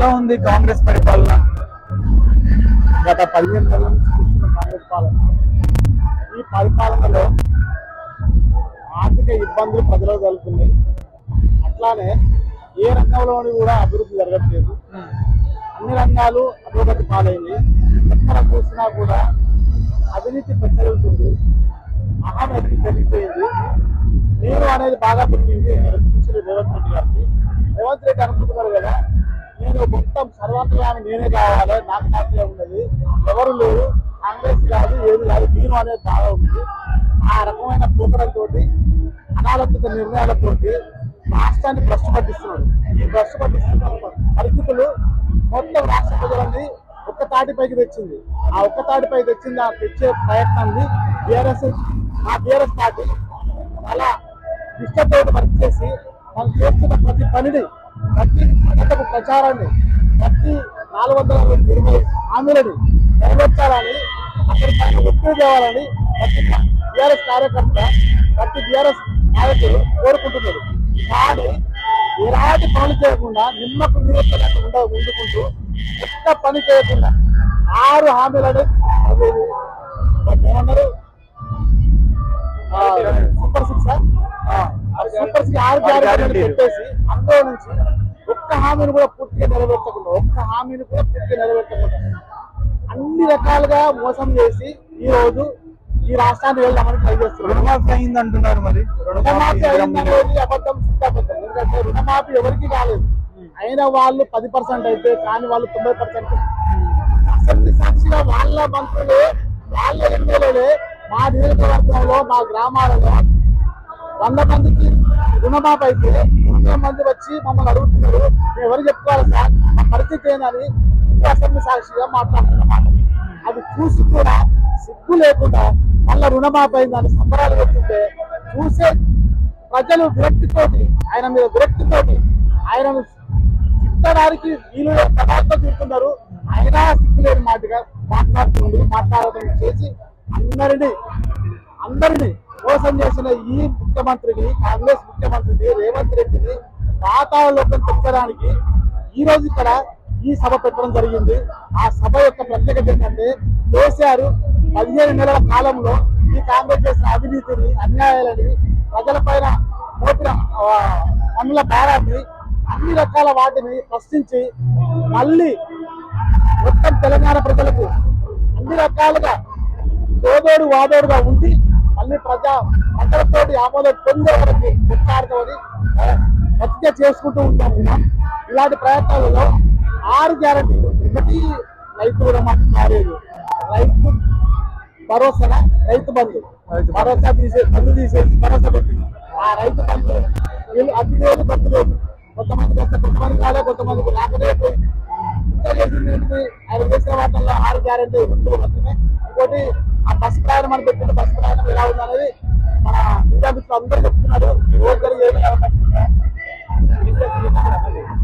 ఎలా ఉంది కాంగ్రెస్ పరిపాలన? గత పదిహేను నెలల కాంగ్రెస్ పాలన. ఈ పరిపాలనలో ఆర్థిక ఇబ్బందులు ప్రజలకు కలుగుతున్నాయి అట్లానే ఏ రంగంలోని కూడా అభివృద్ధి జరగట్లేదు. అన్ని రంగాలు అభివృద్ధి పాలైంది. ఎక్కడ చూసినా కూడా అవినీతి పెంచగలుగుతుంది అహం పెరిగిపోయింది. నీరు అనేది బాగా పుట్టింది రేవంత్ రెడ్డి గారికి. రేవంత్ రెడ్డి అనుకుంటున్నారు కదా నేను మొత్తం సర్వాంతరాన్ని నేనే కావాలి. నాకు నాకే ఉన్నది. ఎవరు లేరు. కాంగ్రెస్ కాదు ఏది కాదు నేను అనేది బాగా ఉంది. ఆ రకమైన పోకడంతో అనాలోచిత నిర్ణయాలతోటి రాష్ట్రాన్ని భ్రష్టు పట్టిస్తున్నాడు ఈ భ్రష్టు పట్టిస్తున్న పరిస్థితులు మొత్తం రాష్ట్ర ప్రజలని ఒక్క తాటిపైకి తెచ్చింది. ఆ ఒక్క తాటిపైకి తెచ్చింది ఆ తెచ్చే ప్రయత్నాన్ని బీఆర్ఎస్ ఆ బీఆర్ఎస్ పార్టీ అలా ఇష్టంతో వర్క్ చేసి మనం చేస్తున్న ప్రతి పనిని ప్రతి గంటకు ప్రచారాన్ని ప్రతి నాలుగు వందల ఇరవై హామీలని నెరవేర్చాలని అక్కడి పైన ఒత్తిడి తేవాలని ప్రతి బీఆర్ఎస్ కార్యకర్త ప్రతి బీఆర్ఎస్ నాయకులు కోరుకుంటున్నారు. కానీ ఎలాంటి పనులు చేయకుండా నిమ్మకు ఉండ ఉండుకుంటూ ఒక్క పని చేయకుండా ఆరు హామీలను ఏమన్నారు సూపర్ సిక్స్ సూపర్ సిక్స్ ఆరు గ్యారెంటీలు పెట్టేసి అందులో నుంచి ఒక్క హామీని కూడా పూర్తిగా నెరవేర్చకుండా ఒక్క హామీని కూడా పూర్తిగా నెరవేర్చకుండా అన్ని రకాలుగా మోసం చేసి ఈ రోజు ఈ రాష్ట్రాన్ని వెళ్దామని ట్రై చేస్తున్నారు. రుణమాఫీ అయింది అంటున్నారు మరి. రుణమాఫీ అయిందనేది అబద్ధం శుద్ధ అబద్ధం. ఎందుకంటే రుణమాఫీ ఎవరికి కాలేదు. అయిన వాళ్ళు పది పర్సెంట్ అయితే కానీ వాళ్ళు తొంభై పర్సెంట్. అసెంబ్లీ సాక్షిగా వాళ్ళ మంత్రులే వాళ్ళ ఎమ్మెల్యేలే మా నియోజకవర్గంలో మా గ్రామాలలో వంద మందికి రుణమాఫీ అయితే వంద మంది వచ్చి మమ్మల్ని అడుగుతున్నారు. మేము ఎవరు చెప్పుకోవాలి సార్? మా పరిస్థితి ఏందని ఇంకో అసెంబ్లీ సాక్షిగా మాట్లాడుతున్నమాట అది చూసి కూడా సిగ్గు లేకుండా మళ్ళీ రుణమాపైందని సంబరాలు పెట్టుకుంటే చూసే ప్రజలు విరక్తితోటి ఆయన మీద విరక్తితోటి ఆయన చిత్తడానికి వీలు పదార్థం తిడుతున్నారు. అయినా సిగ్గులేని మాటగా మాట్లాడుతుంది మాట్లాడటం చేసి అందరినీ అందరినీ మోసం చేసిన ఈ ముఖ్యమంత్రిని కాంగ్రెస్ ముఖ్యమంత్రిని రేవంత్ రెడ్డిని పాతాళలోకం తెచ్చడానికి ఈ రోజు ఇక్కడ ఈ సభ పెట్టడం జరిగింది. ఆ సభ యొక్క ప్రత్యేకత ఏంటంటే కేసీఆర్ పదిహేను నెలల కాలంలో ఈ కాంగ్రెస్ చేసిన అవినీతిని అన్యాయాలని ప్రజల పైన మోపిన ఆ, పన్నుల భారాన్ని అన్ని రకాల వాటిని ప్రశ్నించి మళ్ళీ మొత్తం తెలంగాణ ప్రజలకు అన్ని రకాలుగా తోదోడు వాదోడుగా ఉండి మళ్ళీ ప్రజా ప్రజలతోటి ఆమోదం పొందే వరకు కొట్లాడుతామని ప్రతిజ్ఞ చేసుకుంటూ ఉంటాం ఇలాంటి ప్రయత్నాలలో ఆరు గ్యారంటీలు ఒకటి రైతు రుణమాఫీ కాలేదు రైతు భరోసా రైతు బంధు. భరోసా తీసే బంధు తీసేసి భరోసా పెట్టింది ఆ రైతు బంధు వీళ్ళు అతి లేదు బంధు లేదు కొంతమందికి వస్తే కొంతమంది కాలే కొంతమందికి ఇంకా చేసింది ఏంటిది? ఆయన చేసిన వాటిల్లో ఆరు గ్యారెంటీ రెండు మాత్రమే. ఇంకోటి ఆ బస్ ప్రయాణం అని పెట్టిన బస్ ప్రయాణం ఎలా ఉందనేది మన మీడియా మిత్రులు అందరూ చెప్తున్నారు. ఈ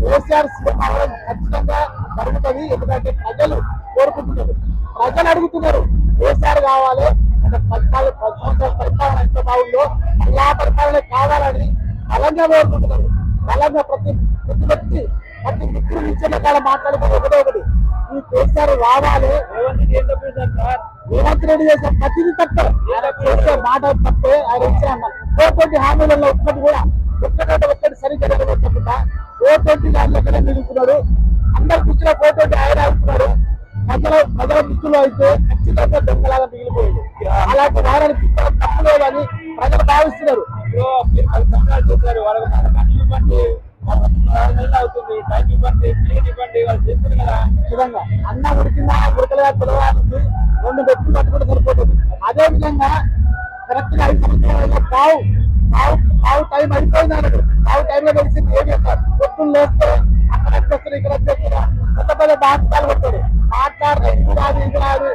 కేసీఆర్ సీఎం అవ్వడం ఖచ్చితంగా జరుగుతుంది. ఎందుకంటే ప్రజలు కోరుకుంటున్నారు. ప్రజలు అడుగుతున్నారు. కేసీఆర్ కావాలి. ఒక పద్నాలుగు పది సంవత్సరాల పరిపాలన ఎంత బాగుందో మళ్ళా పరిపాలన కావాలని బలంగా కోరుకుంటున్నారు. బలంగా ప్రతి ప్రతి వ్యక్తి ప్రతి మిత్రులు ఇచ్చిన కాలం మాట్లాడుకుని ఒకటే ఒకటి. ఈ కేసీఆర్ రావాలి రేవంత్ రెడ్డి చేసిన ప్రతిది తప్పే. చేసే మాట తప్పే ఆయన ఇచ్చిన కోటి హామీలలో ఒక్కటి కూడా ఒక్కటంటే ఒక్కటి సరిగ్గా నెరవేర్చకుండా కోటి దాంట్లో ఎక్కడ మిగులుతున్నాడు అందరు కూర్చున్న కోటి ఆయన అవుతున్నాడు ప్రజల ప్రజల దృష్టిలో అయితే ఖచ్చితంగా దొంగలాగా మిగిలిపోయింది. అలాంటి వారానికి తిప్పడం తప్పులేదని ప్రజలు భావిస్తున్నారు. అవుతుంది టైం ఇవ్వండి క్లీన్ ఇవ్వండి వాళ్ళు చేస్తారు కదా అన్న ఉడికిందా ఉడకలేదా పిలవాలి రెండు వ్యక్తులు సరిపోతుంది అదే విధంగా కరెక్ట్గా ఐదు సంవత్సరాలు పావు పావు పావు టైం అయిపోయింది అన్నాడు పావు టైంలో తెలిసింది ఏం చేస్తారు పొద్దున్న లేస్తే అక్కడ వచ్చేస్తారు ఇక్కడ వచ్చేస్తారు కొత్త పెద్ద డాక్టర్లు కొట్టాడు మాట్లాడితే ఇది రాదు ఇది రాదు